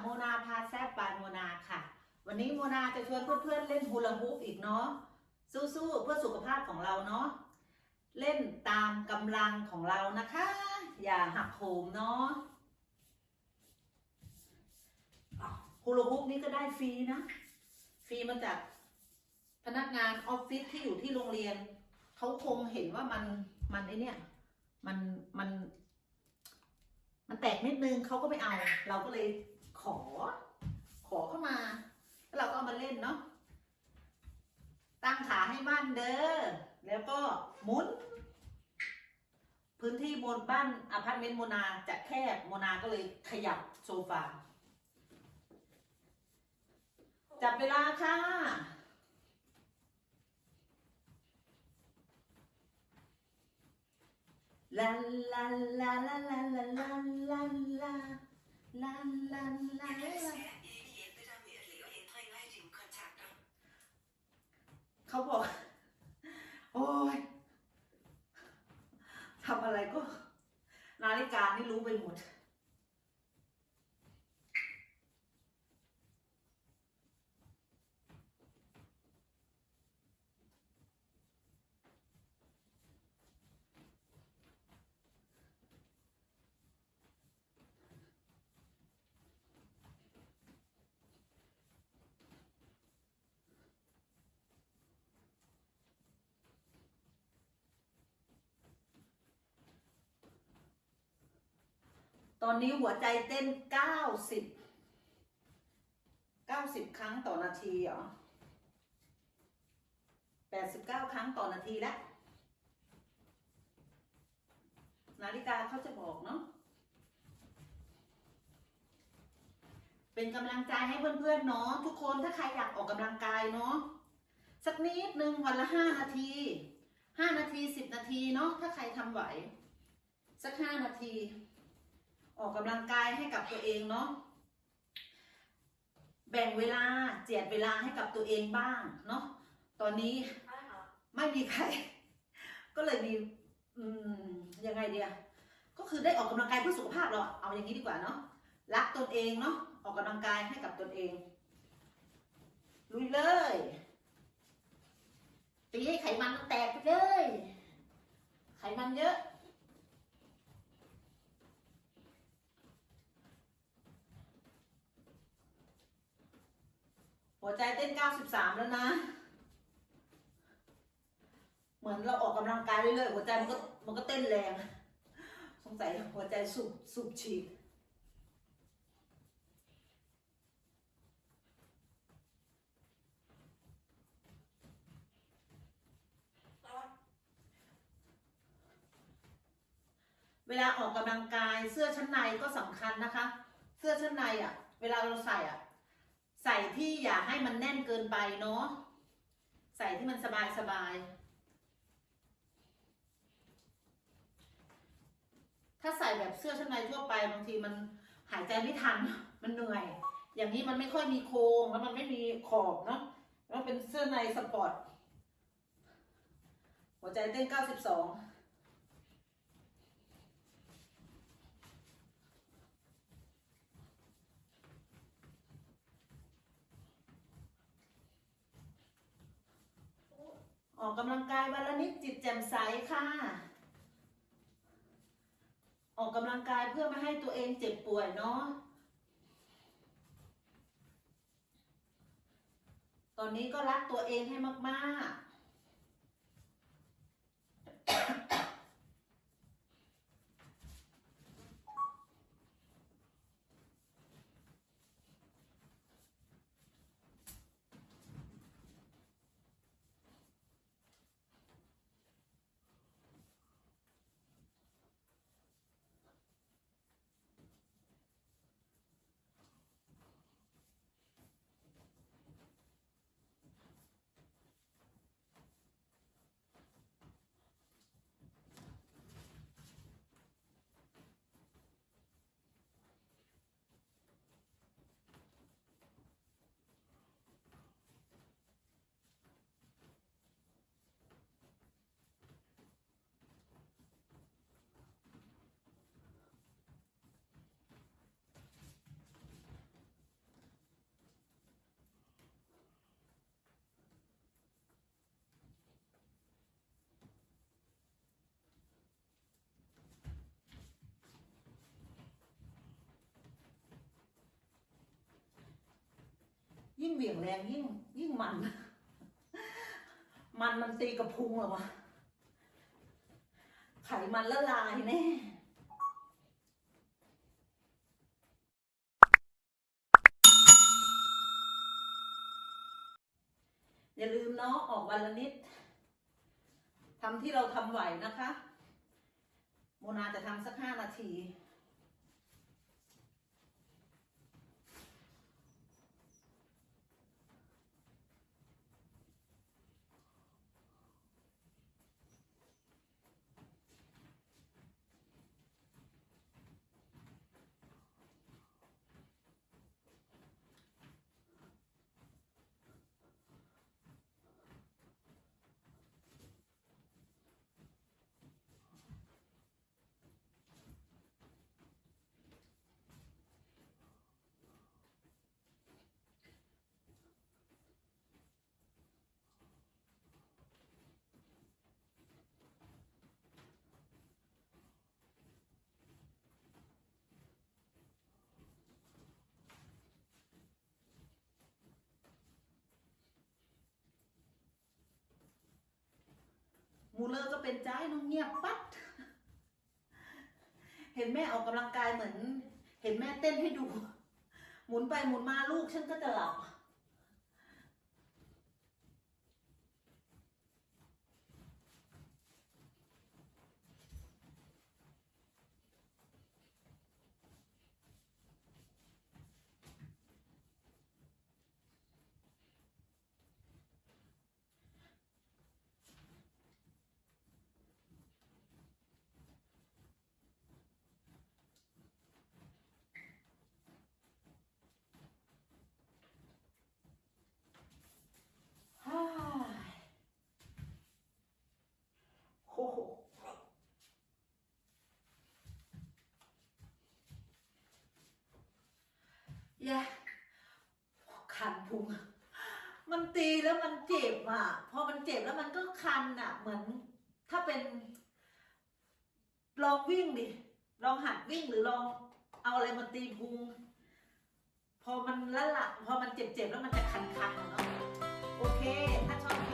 โมนาพาแซบบานโมนาค่ะ วันนี้โมนาจะชวนเพื่อนๆเล่นฮูลาฮูปอีกเนาะสู้ๆเพื่อสุขภาพของเราเนาะเล่นตามกำลังของเรานะคะ อย่าหักโหมเนาะฮูลาฮูปนี้ก็ได้ฟรีนะ ฟรีมาจากพนักงานออฟฟิศที่อยู่ที่โรงเรียน เขาคงเห็นว่ามันมันไอเนี่ยมันมัน มันแตกนิดนึงเขาก็ไม่เอา เราก็เลย ขอ ขอเข้ามา แล้วเราก็เอามาเล่นเนาะ ตั้งขาให้มั่นเด้อ แล้วก็หมุน พื้นที่บนบ้านอพาร์ตเมนต์โมนาจะแคบโมนาก็เลยขยับโซฟา จับเวลาค่ะลาลาลาลาลาลาลาลา La, la, la, la. เขาบอก โอ้ยทำอะไรก็ นาฬิกานี่รู้ไปหมด ตอนนี้หัวใจเต้น 90 90 ครั้งต่อนาทีเหรอ 89 ครั้งต่อนาทีแล้ว นาฬิกาเขาจะบอกเนาะ เป็นกำลังใจให้เพื่อนๆเนาะทุกคนถ้าใครอยากออกกำลังกายเนาะสักนิดหนึ่งวันละ5นาที5นาที10นาทีเนาะถ้าใครทำไหว สัก5นาที ออกกำลังกายให้กับตัวเองเนาะแบ่งเวลาเจียดเวลาให้กับตัวเองบ้างเนาะตอนนี้ไม่มีใคร ก็เลยมีอืมยังไงเดียก็คือได้ออกกำลังกายเพื่อสุขภาพเราเอาอย่างนี้ดีกว่าเนาะรักตนเองเนาะออกกำลังกายให้กับตนเองลุยเลยตีให้ไขมันแตกไปเลย ไขมันเยอะ หัวใจเต้น 93 แล้วนะ เหมือนเราออกกำลังกายเรื่อยๆ หัวใจมันก็มันก็เต้นแรง สงสัยหัวใจสูบสูบฉีดเวลาออกกำลังกายเสื้อชั้นในก็สำคัญนะคะ เสื้อชั้นในอะ เวลาเราใส่อะ ใส่ที่อย่าให้มันแน่นเกินไปเนาะใส่ที่มันสบายสบายถ้าใส่แบบเสื้อชั้นในทั่วไปบางทีมันหายใจไม่ทัน มันเหนื่อย อย่างนี้มันไม่ค่อยมีโครงแล้วมันไม่มีขอบเนาะแล้วเป็นเสื้อในสปอร์ตหัวใจเต้น 92 ออ กกำลังกายวันละนิดจิตแจ่มใสค่ะ ออกกำลังกายเพื่อไม่ให้ตัวเองเจ็บป่วยเนาะตอนนี้ก็รักตัวเองให้มาก เหวี่ยงแรงยิ่งยิ่งมัน มันมันตีกับพุงเหรอวะไขมันละลายแน่อย่าลืมเนาะออกวันละนิดทำที่เราทำไหวนะคะ โมนาจะทำสักห้านาที มูเลอร์ก็เป็นใจน้องเงียบปั๊ดเห็นแม่ออกกำลังกายเหมือน เห็นแม่เต้นให้ดู หมุนไปหมุนมาลูกฉันก็จะหลับ ฮ่าโอ้โห ยาคันพุง มันตีแล้วมันเจ็บอะ พอมันเจ็บแล้วมันก็คันอะ เหมือนถ้าเป็น ลองวิ่งดิ ลองหัดวิ่งหรือลองเอาอะไรมาตีพุง พอมันละละ พอมันเจ็บๆแล้วมันจะคันๆเนาะ โอเค ถ้าชอบ